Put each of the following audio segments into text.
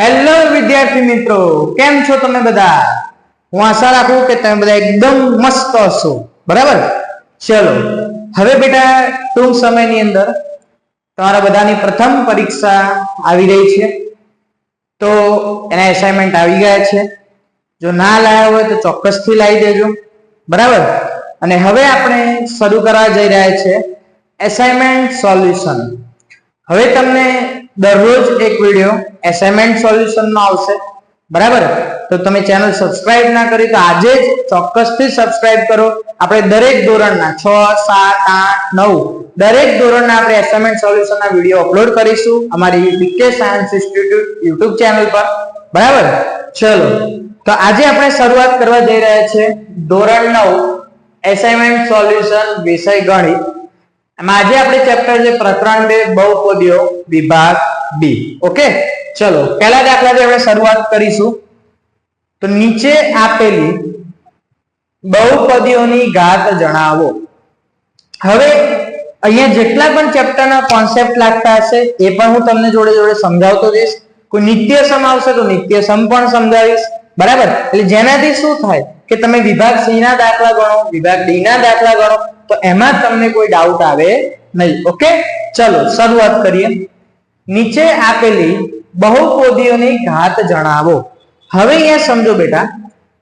Hello વિદ્યાર્થી મિત્રો. કેમ છો તમે બધા? હું આશા રાખું કે તમે બધા એકદમ મસ્ત હશો. બરાબર? ચલો. હવે બેટા, ટૂંક સમયની અંદર તમારા બધાની પ્રથમ પરીક્ષા આવી રહી છે. તો એના એસાઇનમેન્ટ આવી ગયા છે. જો ના લાયા હોય તો ચોક્કસથી લાવી દેજો. બરાબર? અને હવે આપણે શરૂ કરવા જઈ રહ્યા છે એસાઇનમેન્ટ સોલ્યુશન હવે તમને દરરોજ એક વીડિયો એસાઇનમેન્ટ સોલ્યુશનનો આવશે. બરાબર? તો તમે ચેનલ સબસ્ક્રાઇબ ના કરી, તો આજે જ ચોક્કસથી સબસ્ક્રાઇબ કરો. આપણે દરેક ધોરણના છ, સાત, આઠ, નવ, દરેક ધોરણના આપણે એસાઇનમેન્ટ સોલ્યુશનના વીડિયો અપલોડ કરીશું અમારી BK science institute YouTube channel પર. બરાબર? ચલો. તો આજે આપણે શરૂઆત કરવા જઈ રહ્યા છે ધોરણ નવ એસાઇનમેન્ટ સોલ્યુશન વિષય ગણિત. આજે આપણે ચેપ્ટર છે પ્રકરણ બે બહુપદીઓ, વિભાગ, બી. ઓકે ચલો, પહેલા દાખલાથી આપણે શરૂઆત કરીશું. તો નીચે આપેલી બહુપદીઓની ઘાત જણાવો. હવે અહીંયા જેટલા પણ ચેપ્ટરના કોન્સેપ્ટ લાગતા હશે, એ પણ હું તમને જોડે જોડે સમજાવતો જઈશ. કોઈ નિત્ય સમ આવશે તો નિત્ય સમ પણ સમજાવીશ. બરાબર? એટલે જેનાથી શું થાય? કે તમે વિભાગ સી ના દાખલા ગણો, વિભાગ ડી ના દાખલા ગણો તો એમાં તમને કોઈ ડાઉટ આવે નહીં ઓકે ચલો, શરૂઆત કરીએ. નીચે આપેલી બહુપદીઓની ઘાત જણાવો. હવે અહીંયા સમજો બેટા,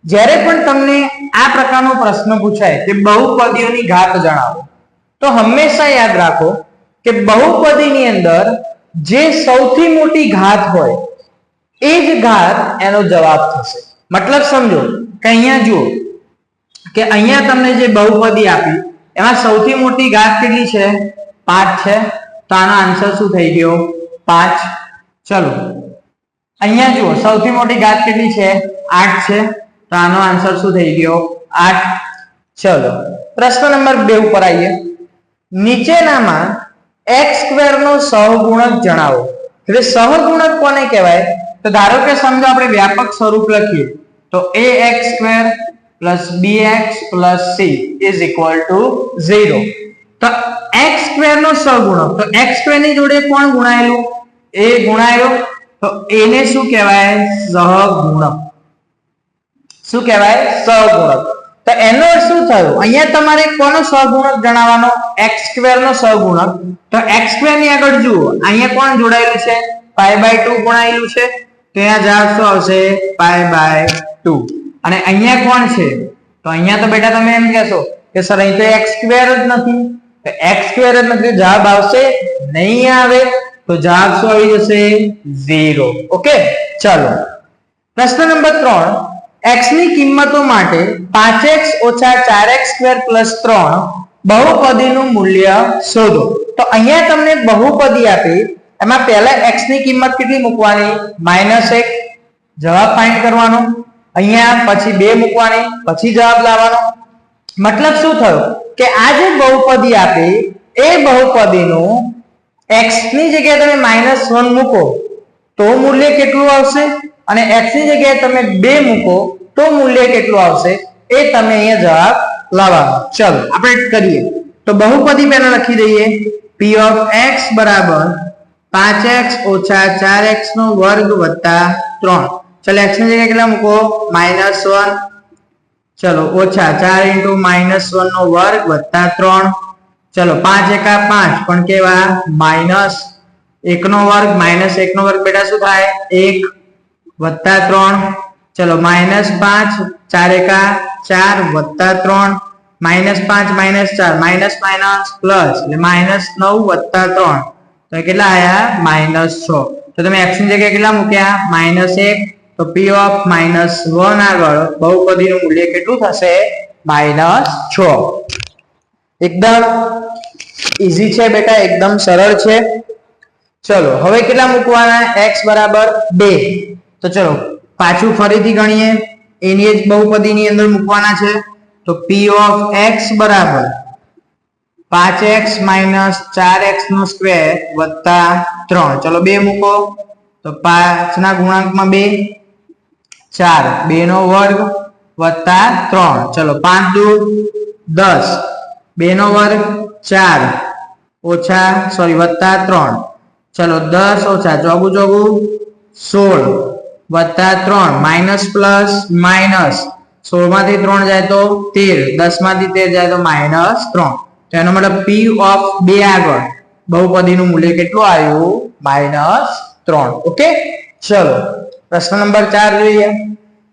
જ્યારે પણ તમને આ પ્રકારનો પ્રશ્ન પૂછાય કે બહુપદીઓની ઘાત જણાવો, તો હંમેશા યાદ રાખો કે બહુપદીની અંદર જે સૌથી મોટી ઘાત હોય, એ જ ઘાત એનો જવાબ થશે. મતલબ સમજો કે અહીંયા જુઓ, કે અહીંયા તમને જે બહુપદી આપી એમાં સૌથી મોટી ઘાત કેટલી છે? પાંચ છે. તો આનો આન્સર શું થઈ ગયો? પાંચ. ચલો. અહીંયા જુઓ, સૌથી મોટી ઘાત કેટલી છે? આઠ છે. તો આનો આન્સર શું થઈ ગયો? આઠ. ચલો. પ્રશ્ન નંબર બે ઉપર આવીએ. નીચેનામાં એક્સ સ્ક્વેર નો સહગુણક જણાવો. એટલે સહગુણક કોને કહેવાય? તો ધારો કે સમજો આપણે વ્યાપક સ્વરૂપ લખીએ. તો A X square plus bx plus c is equal to 0 તો x સ્ક્વેર નો સગુણક, તો x સ્ક્વેરની જોડે કોણ ગુણાયેલું? a ગુણાયો તો a ને શું કહેવાય? સહગુણક. શું કહેવાય? સહગુણક. તો એનો અર્થ શું થયું? અહીંયા તમારે કોનો સહગુણક જણાવવાનો? x સ્ક્વેર નો સહગુણક. તો x સ્ક્વેરની આગળ જુઓ. અહીંયા કોણ જોડાયેલું છે? પાઈ બાય ટુ ગુણાયેલું છે. તો અહીંયા જવાબ શું આવશે? પાય બાય ટુ અને અહીંયા કોણ છે? તો અહીંયા તો બેટા તમે એમ કહેશો કે સર, અહીં તો સ્ક્વેર જ નથી. તો સ્ક્વેર જ નથી જવાબ આવશે નહીં આવે, તો જવાબ શું આવી જશે? ઝીરો. ઓકે? ચાલો. પ્રશ્ન નંબર ત્રણ. x ની કિંમતો માટે 5x ઓછા 4x સ્ક્વેર પ્લસ 3 બહુપદીનું મૂલ્ય શોધો. તો અહીંયા તમને બહુપદી આપી. એમાં પહેલા x ની કિંમત કેટલી મૂકવાની? માઇનસ એક. જવાબ ફાઇન્ડ કરવાનો. અહીંયા પછી બે મૂકવાની, પછી જવાબ લાવવાનો. મતલબ શું થયું? કે આ જે બહુપદી આપી, એ બહુપદીનું x ની જગ્યાએ તમે માઇનસ વન મૂકો, તો મૂલ્ય કેટલું આવશે? અને x ની જગ્યાએ તમે બે મૂકો, તો મૂલ્ય કેટલું આવશે? એ તમે અહીંયા જવાબ લાવવાનો. ચલો, આપણે કરીએ. તો બહુપદી પહેલા લખી દઈએ. P ઓફ x બરાબર 5x ઓછા 4x નો વર્ગ વત્તા 3 ચલો x ની જગ્યાએ કેટલા મૂકો માઇનસ વન ચલો, ઓછા ચાર ઇન્ટુ માઇનસ વન નો વર્ગ વત્તા ત્રણ. ચલો, પાંચ એકા પાંચ, પણ કેવા? માઇનસ એક નો વર્ગ માઇનસ એક નો વર્ગ બેટા શું થાય? એક વત્તા ત્રણ. ચલો માઇનસ પાંચ, ચાર એકા ચાર વત્તા ત્રણ. માઇનસ પાંચ માઇનસ ચાર માઇનસ માઇનસ પ્લસ એટલે માઇનસ નવ વત્તા ત્રણ. તો કેટલા આયા? માઇનસ છ. તો તમે ની જગ્યાએ કેટલા મૂક્યા? માઇનસ એક તો p ઓફ માઇનસ વન આગળ બહુપદીનું મૂલ્ય કેટલું થશે? માઇનસ છ. એકદમ ઈઝી છે બેટા, એકદમ સરળ છે. ચલો, હવે કેટલા મૂકવાના? x બરાબર બે. તો ચલો, પાછું ફરીથી ગણીએ. એની જ બહુપદીની અંદર મૂકવાના છે. તો p ઓફ x બરાબર પાંચ એક્સ માઇનસ 4x નો સ્ક્વેર વત્તા ત્રણ. ચલો, બે મૂકો. તો પાંચ ના ગુણાંકમાં 2 4 2 નો વર્ગ વત્તા ત્રણ. ચલો, પાંચ દુ દસ. બે નો વર્ગ ચાર. ઓછા સોરી વત્તા ત્રણ. ચલો, દસ ઓછા ચોગું ચોગું સોળ. વત્તા ત્રણ. Minus plus minus. સોળમાંથી ત્રણ જાય તો તેર. દસમાંથી તેર જાય તો માઇનસ ત્રણ. તો એનો મતલબ પી ઓફ બે આગળ. બહુપદીનું મૂલ્ય કેટલું આવ્યું? માઇનસ ત્રણ. ઓકે? ચલો. પ્રશ્ન નંબર ચાર જોઈએ.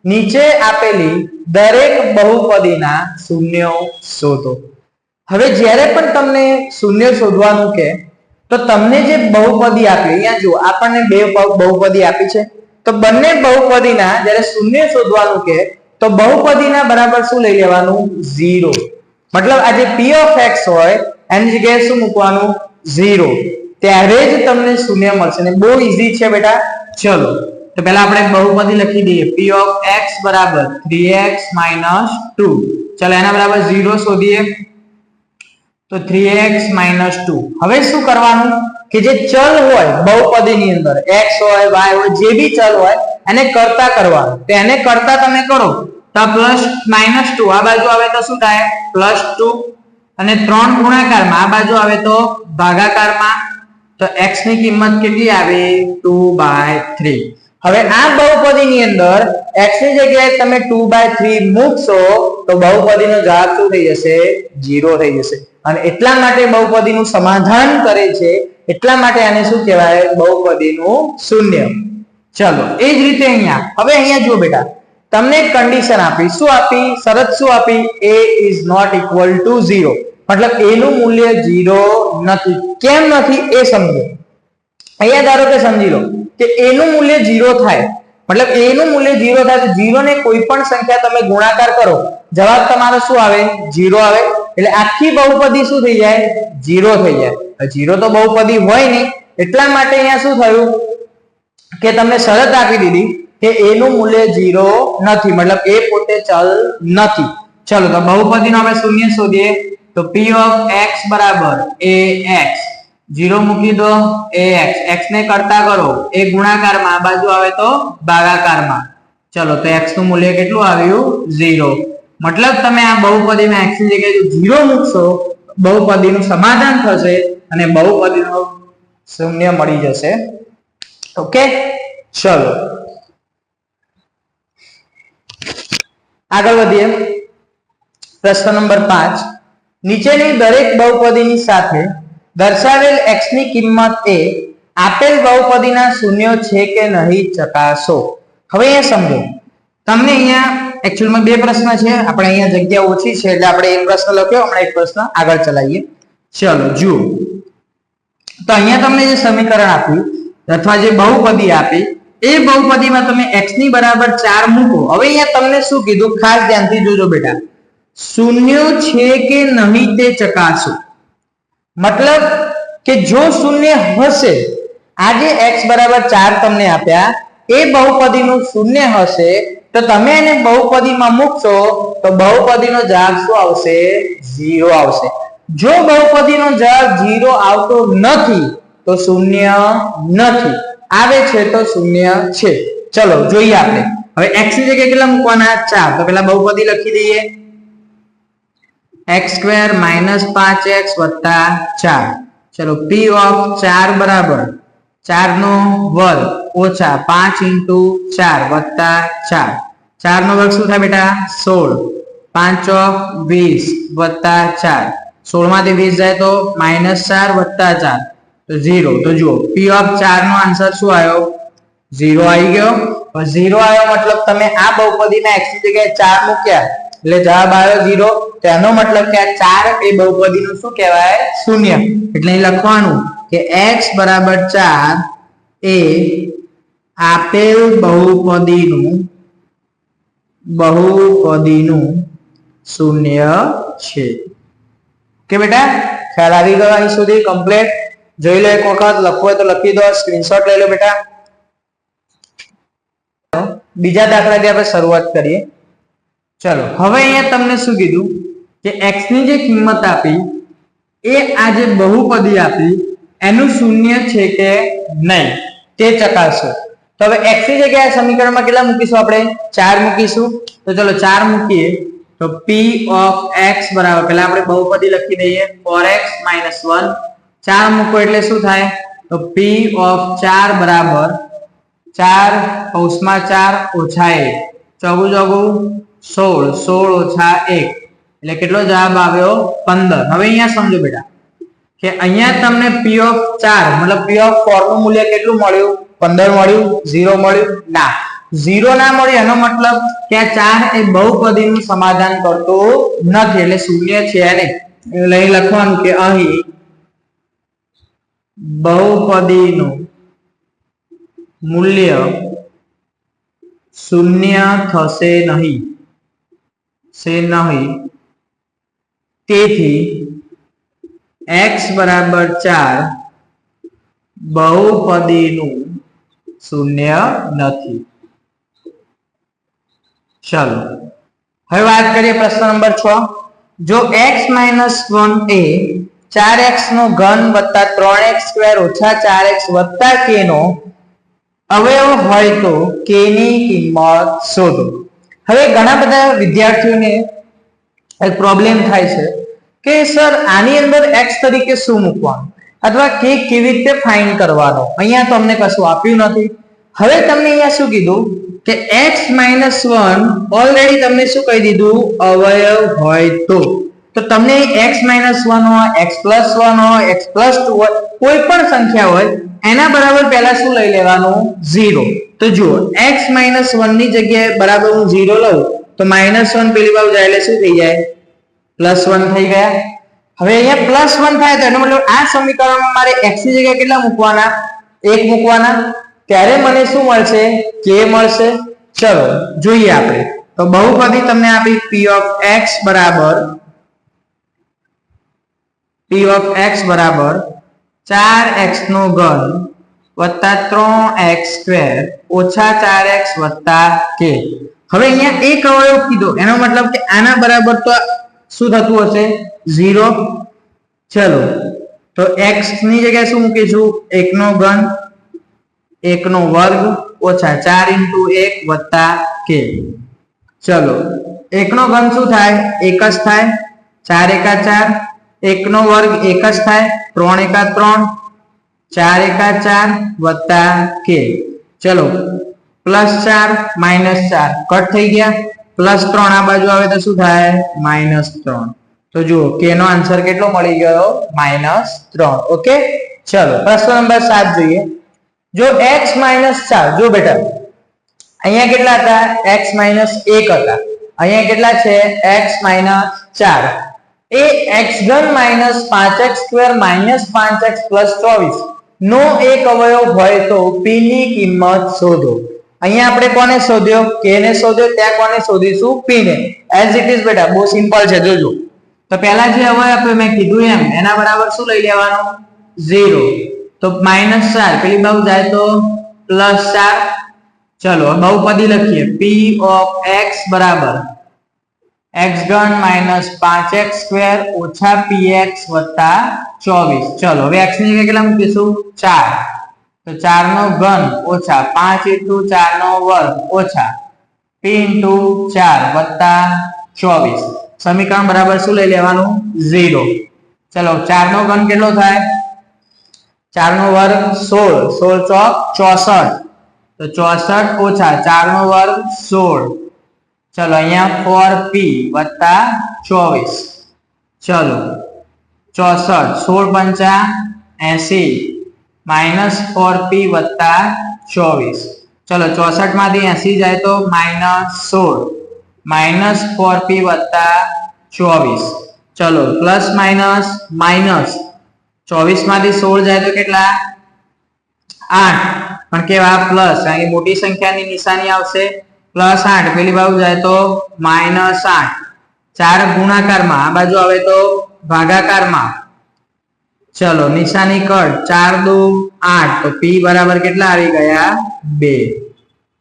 નીચે આપેલી દરેક બહુપદીના શૂન્યો શોધો. હવે જ્યારે પણ તમને શૂન્ય શોધવાનું કે, તો તમને જે બહુપદી આપી, અહીંયા જુઓ, આપણને બે બહુપદી આપી છે. તો બંને બહુપદીના જ્યારે શૂન્ય શોધવાનું કે, તો બહુપદીના બરાબર શું લઈ લેવાનું? ઝીરો. મતલબ આ જે પી ઓફ એક્સ હોય, એની જગ્યાએ શું મૂકવાનું? ઝીરો. ત્યારે જ તમને શૂન્ય મળશે. ને બહુ ઈઝી છે બેટા. ચલો. તો પહેલા આપણે બહુપદી લખી દઈએ. P ઓફ એક્સ બરાબર થ્રી એક્સ માઇનસ ટુ ચલો એના બરાબર ઝીરો શોધીએ. તો થ્રી એક્સ માઇનસ ટુ હવે શું કરવાનું? કે જે ચલ હોય બહુપદીની અંદર એક્સ હોય વાય હોય, જે બી ચલ હોય, એને કરતા કરવાનું. તો એને કરતા તમે કરો. તો પ્લસ માઇનસ ટુ આ બાજુ આવે તો શું થાય? પ્લસ ટુ અને ત્રણ ગુણાકારમાં આ બાજુ આવે તો ભાગાકારમાં. તો x ની કિંમત કેટલી આવે? ટુ બાય થ્રી હવે આ બહુપદીની અંદર x ની જગ્યાએ તમે ટુ બાય થ્રી મૂકશો, તો બહુપદીનો જવાબ શું થઈ જશે? 0 થઈ જશે. અને એટલા માટે બહુપદીનું સમાધાન કરે છે. એટલા માટે આને શું કહેવાય? બહુપદીનું શૂન્ય. ચલો, એ જ રીતે અહીંયા. હવે અહીંયા જુઓ બેટા. તમને કન્ડિશન આપી. શું આપી? શરત શું આપી? a is not equal to zero મતલબ a નું મૂલ્ય ઝીરો નથી. કેમ નથી? એ સમજો. અહીંયા ધારો કે સમજી લો. કે a નું મૂલ્ય ઝીરો થાય. મતલબ a નું મૂલ્ય ઝીરો થાય તો ઝીરો ને કોઈ પણ સંખ્યા તમે ગુણાકાર કરો. જવાબ તમારો શું આવે? ઝીરો આવે. એટલે આખી બહુપદી શું થઈ જાય? ઝીરો થઈ જાય. ઝીરો તો બહુપદી હોય નહીં. એટલા માટે અહીંયા શું થયું? કે તમને શરત આપી દીધી કે a નું મૂલ્ય ઝીરો નથી. મતલબ એ પોતે ચલ નથી. ચલો તો બહુપદીનો આપણે શૂન્ય શોધીએ. તો p ઓફ x બરાબર ax ઝીરો મૂકી દો ax x. ને કરતા કરો, એ ગુણાકારમાં, આ બાજુ આવે તો ભાગાકારમાં. ચલો, તો x નું મૂલ્ય કેટલું આવ્યું? ઝીરો. મતલબ તમે આ બહુપદીમાં x ની જગ્યાએ ઝીરો મૂકશો, બહુપદીનું સમાધાન થશે અને બહુપદીનો શૂન્ય મળી જશે. ઓકે? ચલો. આગળ વધીએ. પ્રશ્ન નંબર પાંચ. નીચેની દરેક બહુપદીની સાથે દર્શાવેલ x ની કિંમત એ આપેલ બહુપદીના શૂન્યો છે કે નહીં ચકાસો. હવે અહીંયા સમજો. તમને અહીંયા એકચ્યુઅલમાં બે પ્રશ્ન છે. આપણે અહીંયા જગ્યા ઓછી છે એટલે આપણે એક પ્રશ્ન લખ્યો, હમણાં એક પ્રશ્ન આગળ ચલાવીએ. ચલો, જુઓ. તો અહીંયા તમને જે સમીકરણ આપ્યું, અથવા જે બહુપદી આપી, એ બહુપદીમાં તમે x ની બરાબર 4 મૂકો. હવે અહીંયા તમને શું કીધું? ખાસ ધ્યાનથી જોજો બેટા. શૂન્યો છે કે નહીં તે ચકાસો. મતલબ કે જો શૂન્ય હશે, આજે x બરાબર ચાર તમને આપ્યા, એ બહુપદીનું શૂન્ય હશે, તો તમે એને બહુપદીમાં મૂકશો, તો બહુપદીનો જવાબ શું આવશે? ઝીરો આવશે. જો બહુપદીનો જવાબ ઝીરો આવતો નથી, તો શૂન્ય નથી. આવે છે તો શૂન્ય છે. ચલો, જોઈએ આપણે. હવે x ની જગ્યાએ કેટલા મૂકવાના? ચાર. તો પેલા બહુપદી લખી દઈએ. X સ્ક્વેર માઇનસ પાંચ એક્સ વત્તા ચાર ચલો p ઓફ ચાર બરાબર ચાર નો વર્ગ ઓછા પાંચ ઇન્ટુ ચાર વત્તા ચાર ચાર નો વર્ગ શું થાય બેટા સોળ પાંચ ચોક વીસ વત્તા ચાર સોળમાંથી વીસ જાય તો માઇનસ ચાર વત્તા ચાર તો ઝીરો તો જુઓ p ઓફ ચાર નો આન્સર શું આવ્યો ઝીરો આવી ગયો ઝીરો આવ્યો મતલબ તમે આ બહુપદીમાં x ની જગ્યાએ ચાર મૂક્યા એટલે જવાબ આવ્યો ઝીરો તેનો મતલબ કે આ ચાર એ બહુપદીનું શું કહેવાય? શૂન્ય. એટલે અહીં લખવાનું કે x બરાબર ચાર એ આપેલ બહુપદીનું બહુપદીનું શૂન્ય છે. કે બેટા? ખ્યાલ આવી ગયો અહીં સુધી? કમ્પ્લીટ જોઈ લો એક વખત. લખવું હોય તો લખી દો. સ્ક્રીનશોટ લઈ લો બેટા. બીજા દાખલાથી આપણે શરૂઆત કરીએ. ચલો, હવે અહીંયા તમને શું કીધું? કે x ની જે કિંમત આપી, એ આ જે બહુપદી આપી, એનું શૂન્ય છે કે નહીં, તે ચકાસો. તો હવે x ની જગ્યાએ સમીકરણમાં કેટલા મૂકીશું આપણે? ચાર મૂકીશું. તો ચલો, ચાર મૂકીએ. તો p ઓફ x બરાબર, પહેલા આપણે બહુપદી લખી દઈએ. 4x 1 ચાર મૂકો એટલે શું થાય? તો p ઓફ ચાર બરાબર ચાર, કૌંસમાં ચાર ઓછા એક. ચોગુ ચોગુ સોળ સોળ ઓછા એક. એટલે કેટલો જવાબ આવ્યો? પંદર. હવે અહીંયા સમજો બેટા કે અહીંયા તમને પી ઓફ ચાર, મતલબ પી ઓફ ફોરનું મૂલ્ય કેટલું મળ્યું? પંદર મળ્યું, ઝીરો મળ્યું? ના. ઝીરો ના મળ્યું, એનો મતલબ કે આ ચાર એ બહુપદીનું સમાધાન કરતું નથી. એટલે શૂન્ય છે નહીં લઈ લખવાનું કે અહીં બહુપદીનું મૂલ્ય શૂન્ય થશે નહીં. છે નહીં. તેથી x બરાબર ચાર બહુપદીનું શૂન્ય નથી. ચાલો. હવે વાત કરીએ પ્રશ્ન નંબર છ. જો x માઇનસ વન એ ચાર એક્સ નો ઘન વત્તા ત્રણ એક્સ સ્ક્વેર ઓછા ચાર એક્સ વત્તા કે નો અવયવ હોય તો k ની કિંમત શોધો. હવે ઘણા બધા વિદ્યાર્થીઓને એક પ્રોબ્લેમ થાય છે કે, સર, આની અંદર એક્સ તરીકે શું મૂકવાનું? અથવા કે કેવી રીતે ફાઇન કરવાનો? અહીંયા તમને કશું આપ્યું નથી. હવે તમને અહીંયા શું કીધું? કે એક્સ માઇનસ વન ઓલરેડી તમને શું કહી દીધું? અવયવ હોય તો. તો તમને એક્સ માઇનસ વન હોય એક્સ પ્લસ વન હોય એક્સ પ્લસ ટુ હોય, કોઈ પણ સંખ્યા હોય, એના બરાબર પહેલા શું લઈ લેવાનું? ઝીરો તો જુઓ, x માઇનસ વનની જગ્યાએ બરાબર હું ઝીરો લઉં, તો માઇનસ વન પેલી બાજુ જાય એટલે શું થઈ જાય? પ્લસ વન થઈ ગયા. હવે અહીંયા પ્લસ વન થાય તો એનો મતલબ આ સમીકરણમાં મારે x ની જગ્યાએ કેટલા મૂકવાના? એક મૂકવાના. ત્યારે મને શું મળશે? k મળશે. ચલો, જોઈએ આપણે. તો બહુપદી તમને આપી p ઓફ x બરાબર p ઓફ x બરાબર 4x નો ઘન વત્તા ત્રણ એક્સ સ્ક્વેર ઓછા ચાર એક્સ વત્તા કે. હવે અહીંયા એક અવયવ કીધો, એનો મતલબ કે આના બરાબર તો શું થતું હશે? ઝીરો. ચલો, તો એક્સની જગ્યાએ શું મૂકીશું? 1 નો ઘન 1 નો વર્ગ, ઓછા ચાર ઇન્ટુ એક વત્તા કે. ચલો 1 નો ઘન શું થાય? એક જ થાય. ચાર એકા 4 1 નો વર્ગ એક જ થાય. ત્રણ એકા 3 4 એકા ચાર વત્તા કે. ચલો, પ્લસ ચાર, માઇનસ ચાર. કટ થઈ ગયા. પ્લસ ત્રણ આ બાજુ આવે તો શું થાય? માઇનસ ત્રણ. તો જુઓ, કે નો આન્સર કેટલો મળી ગયો? માઇનસ ત્રણ. ઓકે? ચલો, પ્રશ્ન નંબર સાત જોઈએ. જો એક્સ માઇનસ ચાર જો બેટા. અહીંયા કેટલા હતા? એક્સ માઇનસ એક હતા. અહીંયા કેટલા છે? એક્સ માઇનસ ચાર. એ એક્સ ઘન માઇનસ 5x સ્ક્વેર માઇનસ પાંચ એક્સ પ્લસ 24 નો એક અવયવ હોય તો p ની કિંમત શોધો. અહીંયા આપણે કોને શોધ્યો? k ને શોધ્યો? ત્યાં કોને શોધીશું? p ને એઝ ઇટ ઇઝ બેટા, બહુ સિમ્પલ છે, જોજો. તો પહેલા જે અવયવ મેં કીધું એમ, એના બરાબર શું લઈ લેવાનું? 0 તો માઇનસ 4 પેલી બાજુ જાય તો પ્લસ 4 ચલો, બહુપદી લખીએ. P ઓફ x બરાબર. X ઘન માઇનસ 5x સ્ક્વેર ઓછા પી એક્સ વત્તા 24 ચલો, હવે એક્સની જગ્યાએ કેટલા મૂકીશું? ચાર. તો ચાર નો ઘન ઓછા પાંચ ઇન્ટુ ચાર નો વર્ગ ઓછા પી ઇન્ટુ ચાર વત્તા 24 સમીકરણ બરાબર શું લઈ લેવાનું? ઝીરો. ચલો ચાર નો ઘન કેટલો થાય? ચાર નો વર્ગ સોળ. સોળ ચોક 64 તો 64 ઓછા ચાર નો વર્ગ 16 ચલો અહીંયા ફોર પી વત્તા ચોવીસ ચલો ચોસઠ સોળ પંચા એસી માઇનસ ફોર પી વત્તા ચોવીસ ચલો ચોસઠમાંથી એસી જાય તો માઇનસ સોળ માઇનસ ફોર પી વત્તા ચોવીસ ચલો પ્લસ માઇનસ માઇનસ ચોવીસમાંથી સોળ જાય તો કેટલા આઠ પણ કેવા પ્લસ કારણ કે મોટી સંખ્યાની નિશાની આવશે પ્લસ આઠ. પેલી બાજુ જાય તો માઇનસ આઠ. ચાર ગુણાકારમાં. આ બાજુ આવે તો ભાગાકારમાં. ચલો, નિશાની કટ ચાર દુ આઠ. તો પી બરાબર કેટલા આવી ગયા? બે.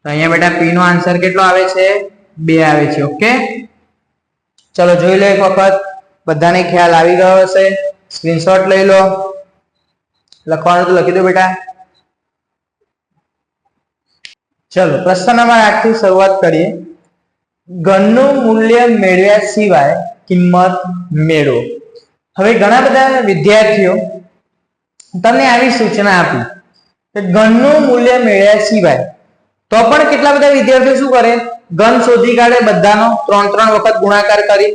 તો અહીંયા બેટા પી નો આન્સર કેટલો આવે છે? બે આવે છે, ઓકે? ચલો, જોઈ લો એક વખત. બધાને ખ્યાલ આવી ગયો હશે. સ્ક્રીનશોટ લઈ લો. લખવાનું તો લખી દો બેટા. ચલો, પ્રશ્ન નંબર આઠથી શરૂઆત કરીએ. ઘનનું મૂલ્ય મેળવ્યા સિવાય કિંમત મેળવો. હવે ઘણા બધા વિદ્યાર્થીઓ તમને આવી સૂચના આપી કે ઘનનું મૂલ્ય મેળવ્યા સિવાય, તો પણ કેટલા બધા વિદ્યાર્થીઓ શું કરે? ઘન શોધી કાઢે બધાનો, ત્રણ ત્રણ વખત ગુણાકાર કરી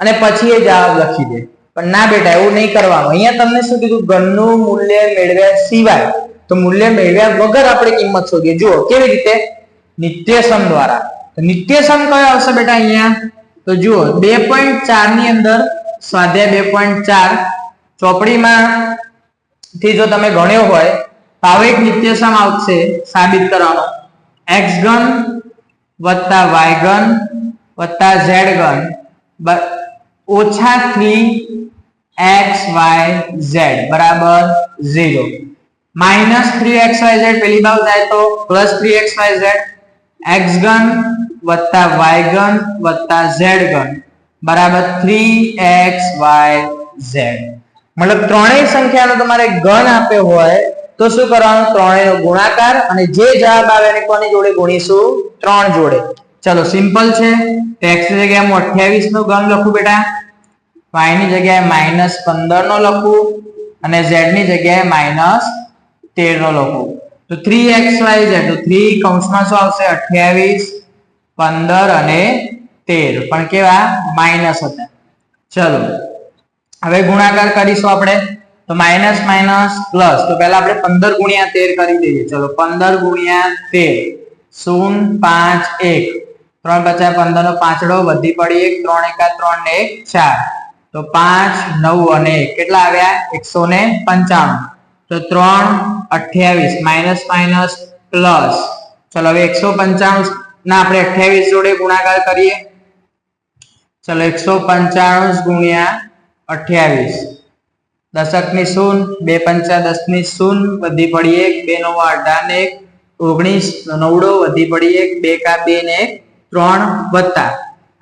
અને પછી એ જવાબ લખી દે. પણ ના બેટા, એવું નહીં કરવાનું. અહીંયા તમને શું કીધું? ઘનનું મૂલ્ય મેળવ્યા સિવાય તો મૂલ્ય મેળવ્યા વગર આપણે કિંમત શોધીએ. જુઓ, કેવી રીતે? નિત્યસમ દ્વારા. નિત્યસમ કયો આવશે બેટા અહીંયા? તો જુઓ, બે પોઈન્ટ ચારની અંદર સ્વાધ્યાય બે પોઈન્ટ ચાર. ચોપડીમાં થી જો તમે ગણ્યો હોય, તો આવો એક નિત્યસમ આવશે સાબિત કરવાનો. એક્સ ગન વત્તા વાય ઘન વત્તા ઝેડ બ- ઓછા થ્રી એક્સ વાય ઝેડ બરાબર, zero. Minus three X Y Z પેલી બાજુ જાય તો plus three X Y Z. X gun વત્તા વાય ગન વત્તા ઝેડ ગન બરાબર થ્રી એક્સ વાય ઝેડ. મતલબ ત્રણેય સંખ્યાનો તમારે ગણ આપ્યો હોય તો શું કરવાનું? ત્રણેયનો ગુણાકાર અને જે જવાબ આવે એને કોની જોડે ગુણીશું? ત્રણ જોડે. ચલો, સિમ્પલ છે. એક્સની જગ્યાએ હું અઠ્યાવીસ નો ગણ લખું બેટા. વાયની જગ્યાએ માઇનસ પંદર નો લખું અને ઝેડની જગ્યાએ માઇનસ તેર નો લખો. તો થ્રી એક્સ વાય ઝેડ તો થ્રી કૌંસમાં શું આવશે? અઠ્યાવીસ, પંદર અને તેર. પણ કેવા? માઇનસ હતા. ચલો. હવે ગુણાકાર કરીશું આપણે. તો માઇનસ માઇનસ પ્લસ તો પહેલા આપણે પંદર ગુણ્યા તેર કરી દઈએ. ચલો, પંદર ગુણ્યા તેર. શૂન, પાંચ, એક. ત્રણ પચાસ પંદર નો પાંચડો વધી પડી એક, ત્રણ એકા ત્રણ ને એક ચાર. તો પાંચ, નવ અને એક. કેટલા આવ્યા? એકસો ને પંચાણું. તો ત્રણ અઠ્યાવીસ માઇનસ માઇનસ પ્લસ ચલો હવે એકસો પંચાણું ના, આપણે અઠ્યાવીસ જોડે ગુણાકાર કરીએ. ચલો એકસો પંચાણું ગુણ્યા અઠ્યાવીસ. દશકની શૂન બે પંચા દસની શૂન વધી પડી એક, બે નવ અઢાર ને એક, ઓગણીસ નવડો, વધી પડી એક, બે કા બે ને એક, ત્રણ વત્તા.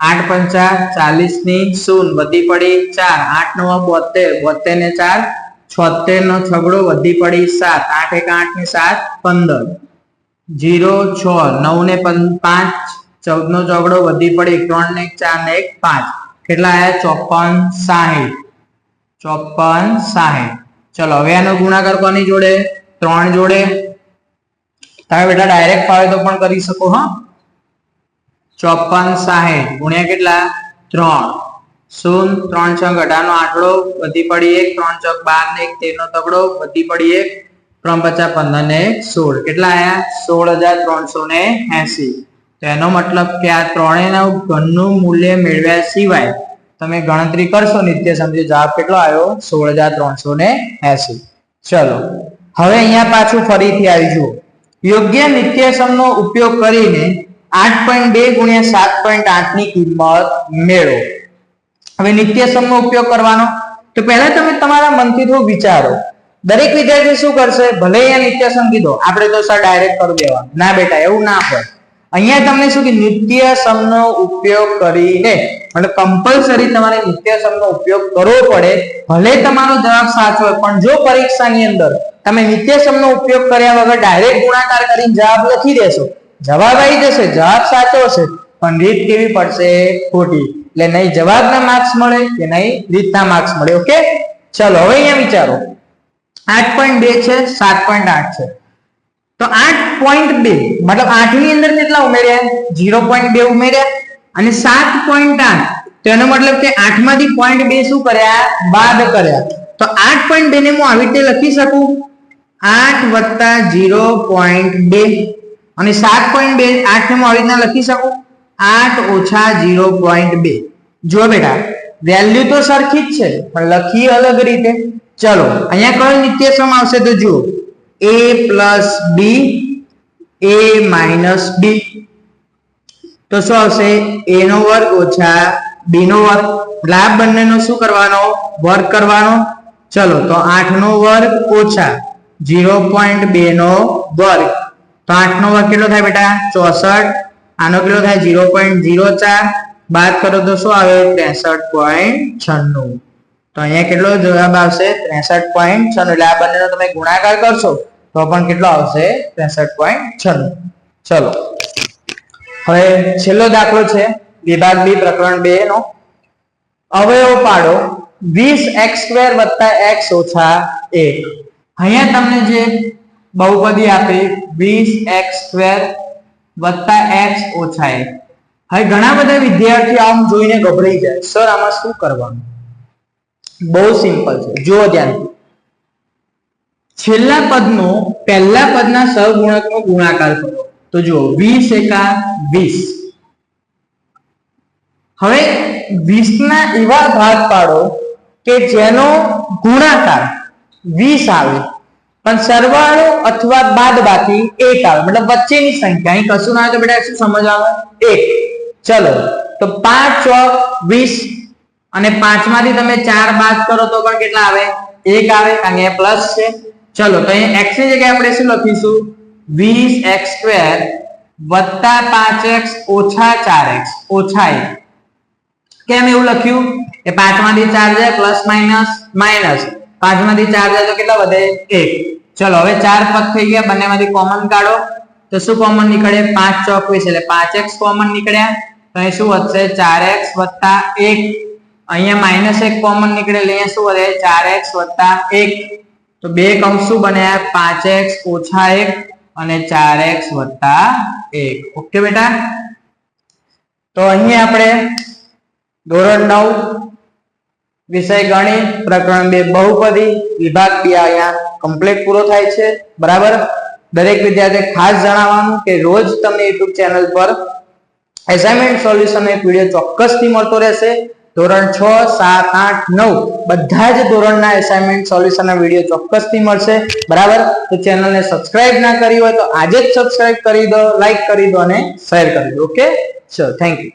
આઠ પંચા ચાલીસની શૂન વધી પડી ચાર, આઠ નવ બોતેર બોતેર ને ચાર છોતેર નો છગડો વધી પડી સાત. આઠ એક આઠ ને સાત, પંદર. જીરો છ નવ ને પાંચ. ચૌદ નો ચોગડો વધી પડી. ત્રણ ને ચાર ને એક, પાંચ. કેટલા આવ્યા ચોપન સાહીઠ. ચોપન સાહીઠ. ચલો, હવે આનો ગુણાકાર કોની જોડે? ત્રણ જોડે. તમે બેટા ડાયરેક્ટ ફાવે તો પણ કરી શકો, હા? ચોપન સાહીઠ. ગુણ્યા કેટલા? ત્રણ. શૂન, ત્રણ છ અઢાર નો આંકડો, વધી પડી એક, ત્રણ ચોક બાર ને એક તેર નો તગડો, વધી પડી એક, ત્રણ પચાસ પંદર ને સોળ. કેટલા આયા? સોળ હજાર ત્રણસો ને એસી. તો એનો મતલબ કે આ ત્રણેયના ઘનનું મૂલ્ય મેળવ્યા સિવાય તમે ગણતરી કરશો નિત્ય સમજી, જવાબ કેટલો આવ્યો? સોળ હજાર ત્રણસો ને એસી. ચલો, હવે અહીંયા પાછું ફરીથી આવી જુઓ યોગ્ય નિત્યસમનો ઉપયોગ કરીને આઠ પોઈન્ટ બે ગુણ્યા સાત પોઈન્ટ આઠની કિંમત મેળવો. હવે નિત્યસમનો ઉપયોગ કરવાનો. તો પહેલા તમે તમારા મનથી થોડું વિચારો. દરેક વિદ્યાર્થી શું કરશે? ભલે અહીંયા નિત્યસમ કીધો, આપણે તો સર ડાયરેક્ટ કરી દેવા ના બેટા, એવું ના હોય. અહીંયા તમને શું કે નિત્ય નિત્યસમનો ઉપયોગ કરીને એટલે કમ્પલસરી તમારે નિત્યસમનો ઉપયોગ કરવો પડે. ભલે તમારો જવાબ સાચો હોય, પણ જો પરીક્ષાની અંદર તમે નિત્ય નિત્યસમનો ઉપયોગ કર્યા વગર ડાયરેક્ટ ગુણાકાર કરીને જવાબ લખી દેશો. જવાબ આવી જશે, જવાબ સાચો હશે. પણ રીત કેવી પડશે? ખોટી. એટલે નહીં જવાબના માર્ક્સ મળે કે નહીં રીતના માર્ક્સ મળે. ઓકે ચલો, હવે અહીંયા વિચારો. આઠ પોઈન્ટ બે છે, સાત પોઈન્ટ આઠ છે. તો આઠ પોઈન્ટ બે, મતલબ આઠની અંદર કેટલા ઉમેર્યા? જીરો પોઈન્ટ બે ઉમેર્યા અને સાત પોઈન્ટ આઠ. તો એનો મતલબ કે આઠમાંથી પોઈન્ટ બે શું કર્યા? બાદ કર્યા. તો આઠ પોઈન્ટ બે ને હું આવી રીતે લખી શકું? આઠ વત્તા જીરો પોઈન્ટ બે. અને સાત પોઈન્ટ બે આઠ ને હું આવી રીતના લખી શકું? આઠ ઓછા બે. વેલ્યુ તો સરખી જ છે, પણ લખી અલગ રીતે. ચલો, અહીંયા કયો નિત્યસમ આવશે તો જુઓ. A plus B A minus B તો શું આવશે? A નો વર્ગ ઓછા b નો વર્ગ. એટલે આ બંનેનો શું કરવાનો? વર્ગ કરવાનો. ચલો, તો આઠ નો વર્ગ ઓછા જીરો પોઈન્ટ બે નો વર્ગ. તો આઠ નો વર્ગ કેટલો થાય બેટા? ચોસઠ. આનો કેટલો થાય? ઝીરો પોઈન્ટ ઝીરો ચાર. બાદ કરો તો શું આવે? ત્રેસઠ પોઈન્ટ છન્નું. તો અહીંયા કેટલો જવાબ આવશે? ત્રેસઠ પોઈન્ટ છન્નું. એટલે આ બંનેનો તમે ગુણાકાર કરશો, તો પણ કેટલો આવશે? ત્રેસઠ પોઈન્ટ છન્નું. ચલો. હવે છેલ્લો દાખલો છે, વિભાગ બી, પ્રકરણ બે નો અવયવ પાડો. વીસ એક્સ સ્ક્વેર વત્તા એક્સ ઓછા એક. અહીંયા તમને જે બહુપદી આપી, વીસ એક્સ સ્ક્વેર વત્તા એક્સ ઓછા એક. હવે ઘણા બધા વિદ્યાર્થીઓ આમ જોઈને ગભરાઈ જાય. સર આમાં શું કરવાનું? બહુ સિમ્પલ છે. જુઓ ધ્યાનથી છેલ્લા પદનો, પહેલા પદના સહગુણકનો ગુણાકાર કરો. તો જુઓ, વીસ એકા વીસ. હવે વીસ ના એવા ભાગ પાડો કે જેનો ગુણાકાર વીસ આવે. પણ સરવાળો અથવા બાદબાકી એક આવે. મતલબ વચ્ચેની સંખ્યા. અહીં કશું ના આવે તો બેટા શું સમજ આવે? એક. ચલો. તો પાંચ છ, વીસ અને પાંચમાંથી તમે ચાર બાદ કરો તો પણ કેટલા આવે? એક આવે. કારણ કે પ્લસ છે. ચલો. તો અહીં x ની જગ્યાએ આપણે શું લખીશું? વીસ એક્સ સ્ક્વેર વત્તા પાંચ એક્સ ઓછા ચાર એક્સ. ઓછા એક. કેમ એવું લખ્યું? કે પાંચમાંથી ચાર જાય પ્લસ માઇનસ માઇનસ પાંચમાંથી ચાર જાય તો કેટલા વધે? એક. ચલો, હવે ચાર પગ થઈ ગયા, બંનેમાંથી કોમન કાઢો. તો શું કોમન નીકળે? પાંચ ચોક વીસ, એટલે પાંચ એક્સ કોમન નીકળ્યા. તો અહીં શું વધશે? ચાર એક્સ વત્તા એક. અહીંયા માઇનસ એક કોમન નીકળે, એટલે અહીંયા શું વધે? ચાર એક્સ વત્તા એક. તો બે કૌંસ શું બન્યા પાંચ એક્સ ઓછા એક અને ચાર એક્સ વત્તા એક. ઓકે બેટા? તો અહીંયા આપણે ધોરણ નવ વિષય ગણિત પ્રકરણ બે બહુપદી, વિભાગ બે અહીંયા કમ્પ્લીટ પૂરો થાય છે. બરાબર? દરેક વિદ્યાર્થીએ ખાસ જણાવવાનું કે રોજ તમને યુટ્યુબ ચેનલ પર એસાઇનમેન્ટ સોલ્યુશન એક વીડિયો ચોક્કસથી મળતો રહેશે. ધોરણ છ, સાત, આઠ, નવ, બધા જ ધોરણના એસાઇનમેન્ટ સોલ્યુશનના વીડિયો ચોક્કસથી મળશે. બરાબર? તો ચેનલને સબસ્ક્રાઇબ ના કરી હોય તો આજે જ સબસ્ક્રાઇબ કરી દો લાઈક કરી દો અને શેર કરી દો. ઓકે ચલો થેન્ક યુ